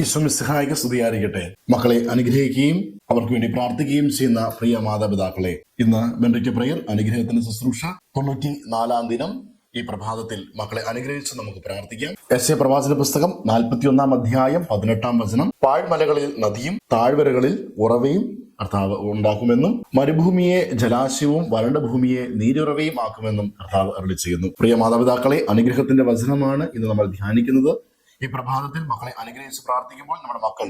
ഈശ്വമിസ്ഹായിക്ക് സ്തുതിയായിരിക്കട്ടെ. മക്കളെ അനുഗ്രഹിക്കുകയും അവർക്ക് വേണ്ടി പ്രാർത്ഥിക്കുകയും ചെയ്യുന്ന പ്രിയ മാതാപിതാക്കളെ ഇന്ന് ബെൻഡയ്ക്ക് പ്രയർ അനുഗ്രഹത്തിന്റെ ശുശ്രൂഷ തൊണ്ണൂറ്റി നാലാം ദിനം. ഈ പ്രഭാതത്തിൽ മക്കളെ അനുഗ്രഹിച്ച് നമുക്ക് പ്രാർത്ഥിക്കാം. എസ് എ പ്രവാചന പുസ്തകം നാൽപ്പത്തിയൊന്നാം അധ്യായം പതിനെട്ടാം വചനം. പാഴ്മലകളിൽ നദിയും താഴ്വരകളിൽ ഉറവയും കർത്താവ് ഉണ്ടാക്കുമെന്നും മരുഭൂമിയെ ജലാശയവും വരണ്ട ഭൂമിയെ നീരുറവയും ആക്കുമെന്നും കർത്താവ് അരളി ചെയ്യുന്നു. പ്രിയ മാതാപിതാക്കളെ അനുഗ്രഹത്തിന്റെ വചനമാണ് ഇന്ന് നമ്മൾ ധ്യാനിക്കുന്നത്. ഈ പ്രഭാതത്തിൽ മക്കളെ അനുഗ്രഹിച്ച് പ്രാർത്ഥിക്കുമ്പോൾ നമ്മുടെ മക്കൾ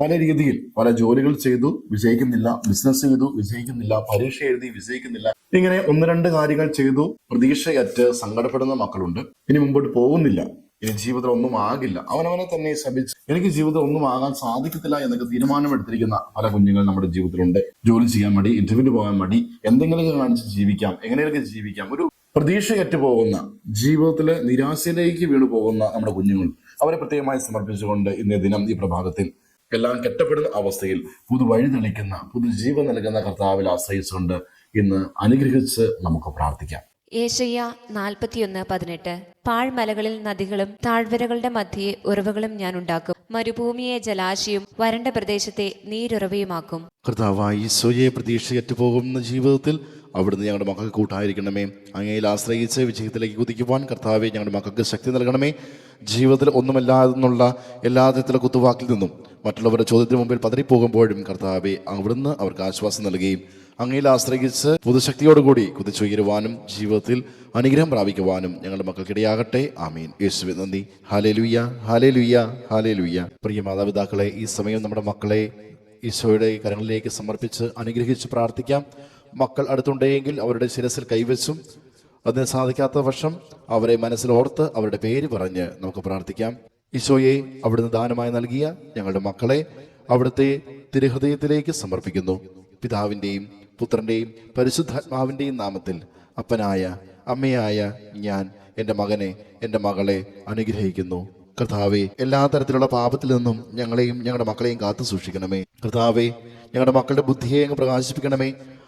പല രീതിയിൽ പല ജോലികൾ ചെയ്തു വിജയിക്കുന്നില്ല ബിസിനസ് ചെയ്തു വിജയിക്കുന്നില്ല പരീക്ഷ എഴുതി വിജയിക്കുന്നില്ല. ഇങ്ങനെ ഒന്ന് രണ്ട് കാര്യങ്ങൾ ചെയ്തു. പ്രതീക്ഷയറ്റ് സങ്കടപ്പെടുന്ന മക്കളുണ്ട്. ഇനി മുമ്പോട്ട് പോകുന്നില്ല. ഇനി ജീവിതത്തിൽ ഒന്നും ആകില്ല. അവനവനെ തന്നെ ശപിച്ച് എനിക്ക് ജീവിതത്തിൽ ഒന്നും ആകാൻ സാധിക്കത്തില്ല എന്നൊക്കെ തീരുമാനമെടുത്തിരിക്കുന്ന പല കുഞ്ഞുങ്ങൾ നമ്മുടെ ജീവിതത്തിലുണ്ട്. ജോലി ചെയ്യാൻ മടി ഇന്റർവ്യൂവിന് പോകാൻ മടി എന്തെങ്കിലും കാണിച്ച് ജീവിക്കാം എങ്ങനെയൊക്കെ ജീവിക്കാം. ഒരു പ്രതീക്ഷയറ്റ് പോകുന്ന ജീവിതത്തിലെ നിരാശയിലേക്ക് വീണു പോകുന്ന നമ്മുടെ കുഞ്ഞുങ്ങൾ അവരെ പ്രത്യേകമായി സമർപ്പിച്ചുകൊണ്ട് ഇന്നേ ദിനം ഈ പ്രഭാതത്തിൽ എല്ലാം കെട്ടപ്പെടുന്ന അവസ്ഥയിൽ പുതു വഴി തെളിക്കുന്ന പുതു ജീവൻ നൽകുന്ന കർത്താവിൽ ആശ്രയിച്ചുകൊണ്ട് ഇന്ന് അനുഗ്രഹിച്ച് നമുക്ക് പ്രാർത്ഥിക്കാം. ഏഷയ്യ നാൽപ്പത്തിയൊന്ന് പതിനെട്ട്. പാഴ്മലകളിൽ നദികളും താഴ്വരകളുടെ മധ്യേ ഉറവുകളും ഞാൻ ഉണ്ടാക്കും. മരുഭൂമിയെ ജലാശയവും വരണ്ട പ്രദേശത്തെ നീരുറവയുമാക്കും. കർത്താവായി സ്വയെ പ്രതീക്ഷയറ്റു പോകുന്ന ജീവിതത്തിൽ അവിടുന്ന് ഞങ്ങളുടെ മക്കൾക്ക് കൂട്ടായിരിക്കണമേ. അങ്ങയിൽ ആശ്രയിച്ച് വിജയത്തിലേക്ക് കുതിക്കുവാൻ കർത്താവെ ഞങ്ങളുടെ മക്കൾക്ക് ശക്തി നൽകണമേ. ജീവിതത്തിൽ ഒന്നുമല്ലാതെന്നുള്ള എല്ലാ തരത്തിലുള്ള കുത്തുവാക്കിൽ നിന്നും മറ്റുള്ളവരുടെ ചോദ്യത്തിന് മുമ്പിൽ പതറിപ്പോകുമ്പോഴും കർത്താവെ അവിടുന്ന് അവർക്ക് ആശ്വാസം നൽകുകയും അങ്ങയിൽ ആശ്രയിച്ച് പുതുശക്തിയോടുകൂടി കുതിച്ചുയരുവാനും ജീവിതത്തിൽ അനുഗ്രഹം പ്രാപിക്കുവാനും ഞങ്ങളുടെ മക്കൾക്കിടയാകട്ടെ ആമീൻ. യേശുവെ നന്ദി. ഹാലേ ലുയ്യ ഹാലേ ലുയ്യ ഹാലേ ലുയ്യ പ്രിയ മാതാപിതാക്കളെ ഈ സമയം നമ്മുടെ മക്കളെ ഈശോയുടെ കരങ്ങളിലേക്ക് സമർപ്പിച്ച് അനുഗ്രഹിച്ച് പ്രാർത്ഥിക്കാം. മക്കൾ അടുത്തുണ്ടെങ്കിൽ അവരുടെ ശിരസിൽ കൈവച്ചും അതിന് സാധിക്കാത്ത വർഷം അവരെ മനസ്സിൽ ഓർത്ത് അവരുടെ പേര് പറഞ്ഞ് നമുക്ക് പ്രാർത്ഥിക്കാം. ഈശോയെ അവിടുന്ന് ദാനമായി നൽകിയ ഞങ്ങളുടെ മക്കളെ അവിടുത്തെ തിരുഹൃദയത്തിലേക്ക് സമർപ്പിക്കുന്നു. പിതാവിന്റെയും പുത്രന്റെയും പരിശുദ്ധാത്മാവിന്റെയും നാമത്തിൽ അപ്പനായ അമ്മയായ ഞാൻ എന്റെ മകനെ എന്റെ മകളെ അനുഗ്രഹിക്കുന്നു. കർത്താവെ എല്ലാ തരത്തിലുള്ള പാപത്തിൽ നിന്നും ഞങ്ങളെയും ഞങ്ങളുടെ മക്കളെയും കാത്തു സൂക്ഷിക്കണമേ കർത്താവെ ഞങ്ങളുടെ മക്കളുടെ ബുദ്ധിയെ അങ്ങ് പ്രകാശിപ്പിക്കണമേ.